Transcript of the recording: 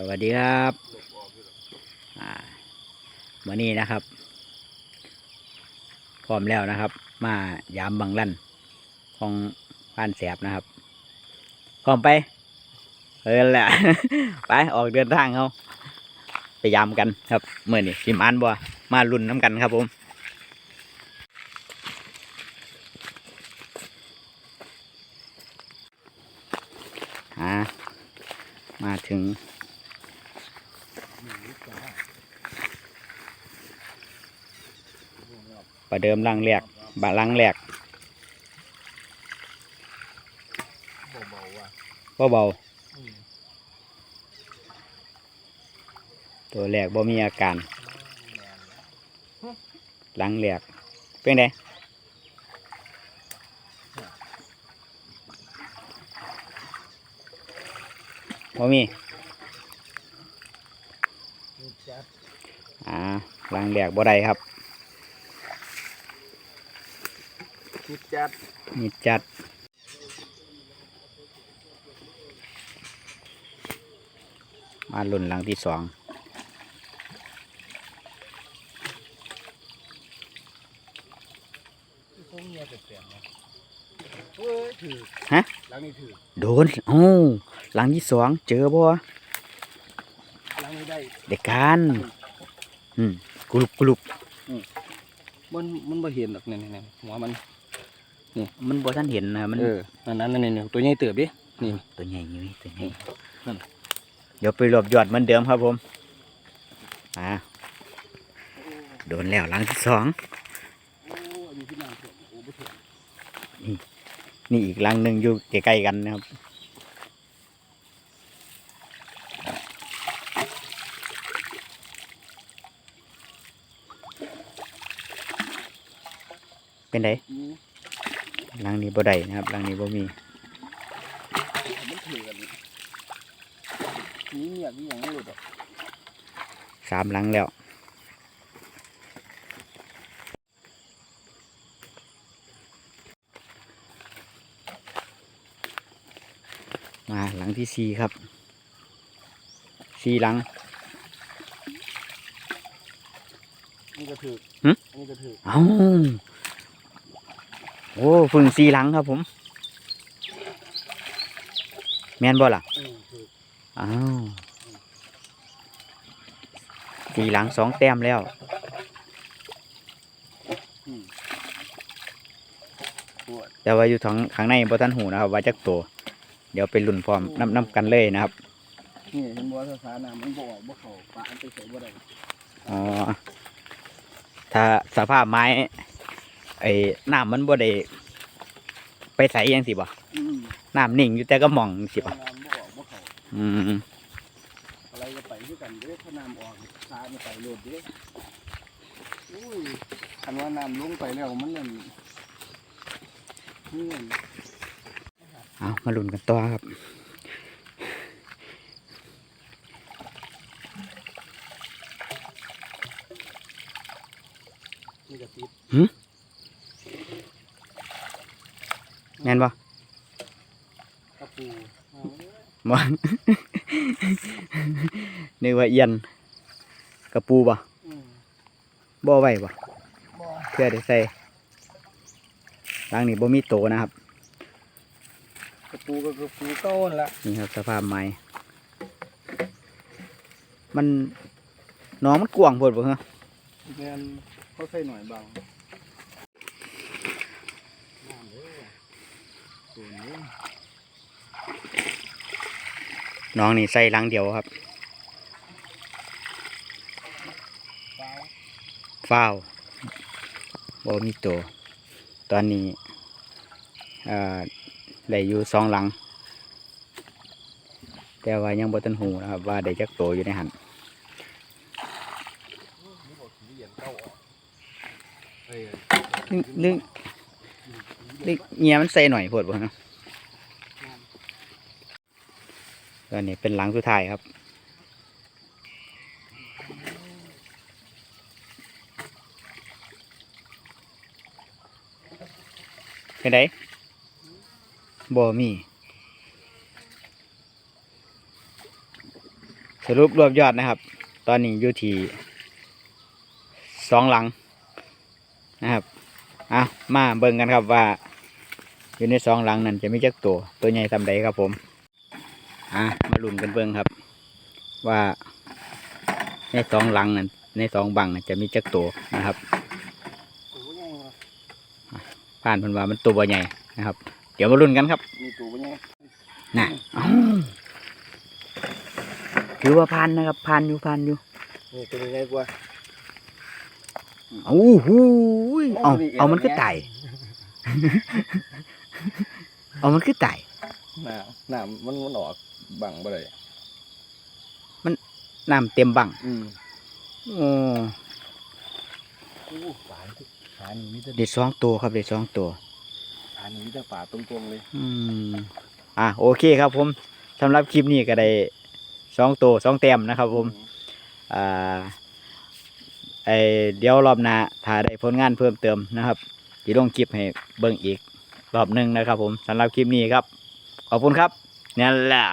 สวัสดีครับอ่าวันนี้นะครับ พร้อมแล้วนะครับ มายามบังลั่นของบ้านแสบนะครับ พร้อมไป เออแหละ ไปออกเดินทางเขาไปยามกันครับเมื่อนี้สิมานบัวมาลุ่นน้ำกันครับผมหามาถึง ประเดิมลังแรกบะลังแรกเบาๆว่ะบ่เบาอืมตัวแรกบ่มีอาการแมนแล้วลังแรกเป็นไงบ่มีมีจัดอ่าลังแรกบ่ได้ครับ มีจัดมีจัด มาลุ่นหลังที่สองคงเงียบเปลี่ยนๆนะเฮ้ยถือฮะหลังนี้ถือโดนโอ้หลังที่สองเจอบ่หลังนี้ได้เด็กการอืมกรุบกรุบมันมันบ่เห็นหรอกเนี่ยเนี่ยหัวมัน มันบ่ทันเห็นนะมันเออนั่นนั่นนั่นนี่ตัวใหญ่เติบดินี่ตัวใหญ่อยู่นี่ตัวใหญ่นั่นเดี๋ยวไปรวบยอดเหมือนเดิมครับผมอ่าโดนแล้วหลังที่สองโอ้อันนี้ที่น้ำเถื่อนโอ้บ่เถื่อนนี่อีกหลังหนึ่งอยู่ใกล้ๆกันนะครับเป็นไดอืม หลังนี้บ่ได้นะครับหลังนี้บ่มีมันถือกันนี่เงียบนี่อย่างนั้นหลุดอะสามหลังแล้วมาหลังที่สี่ครับสี่หลังนี่ก็ถือหึอันนี้ก็ถือเอ้า โอ้เพึ่งสี่หลังครับผม แม่นบ่ล่ะอืมถืออ้าวสี่หลังสองแต้มแล้วอืมปวดแต่ว่าอยู่ทางข้างในบ่ทันหูนะครับ ว่าจักตัวเดี๋ยวไปลุ่นพร้อมน้ำน้ำกันเลยนะครับนี่เห็นบ่ภาษาน้ำมันบ่ออกบ่เข้าปลาอันไปใส่บ่ได้อ๋อถ้าสภาพไม้ ไอ้น้ำมันบ่ได้ไปใสยังสิบ่อืมน้ำนิ่งอยู่แต่ก็หมองสิบ่น้ำบ่ออกบ่เข้าอืมอะไรก็ไปด้วยกันเด้อถ้าน้ำออกปลาไม่ไปโลดเด้ออุ้ยคันว่าน้ำลงไปแล้วมันนั่นนี่นั่นเอามาลุ่นกันต่อครับ นี่ก็ติด แม่นบ่กระปูเอาเด้อบ่นึกว่าเอียนกระปูบ่อืมบ่ไว้บ่บ่เพื่อได้ใส่หลังนี้บ่มีโตนะครับ กระปูก็กระปูเก้านั่นละนี่ครับสภาพไม้มันหน้องมันกว้างโพดบ่ฮะแม่นเขาใส่หน่อยบางน้ำเด้อตัว นี้น้องนี่ใส่หลังเดียวครับปลาฟ้าวบ่มีโตตอนนี้เอ่อได้อยู่สองหลัง แต่ว่ายังบ่ทันหูนะครับ ว่าได้จักโตอยู่ในหันนี่บอกขี้ เหยียนเก้าออกเอ้ยนึกนึกนึกเงียมันใส่หน่อยโพดบ่ฮะตอนนี้เป็นหลังสุดท้ายครับเป็นไดบ่มี สรุปรวบยอดนะครับ ตอนนี้อยู่ที่สองหลังนะครับอะมาเบิ่งกันครับว่า อยู่ในสองหลังนั้นจะมีจักตัวตัวใหญ่ทำใดครับผม อะมาลุ้นกันเบิ่งครับ ว่าในสองหลังนั้นในสองบังนั้นจะมีจักตัวนะครับตัวใหญ่ว่ะผ่านเพันว่ามันตัวบ่ใหญ่นะครับ เดี๋ยวมาลุ้นกันครับมีตัวใหญ่น่ะอ้าวถือว่าผ่านนะครับผ่านอยู่ผ่านอยู่นี่ตัวใหญ่กว่าโอ้โหยเอาโอ้ยเอามันก็เอ็นแง่ตาย เอามันก็ตายน้ำน้ำมันมันออกบังบ่ได้น้ำเต็มบังอืมโอ้โอ้ปลาปลานี่มีแต่เด็ดสองตัวครับเด็ดสองตัว ปลานี่มีแต่ปลาตรงๆเลย อืมอะโอเคครับผมสำหรับคลิปนี้ก็ได้สองตัวสองแต้มนะครับผมอ่าไอเดี๋ยวรอบหน้าถ้าได้ผลงานเพิ่มเติมนะครับที่ลงคลิปให้เบิ่งอีก รอบหนึ่งนะครับผมสำหรับคลิปนี้ครับ ขอบคุณครับนี่นแหละ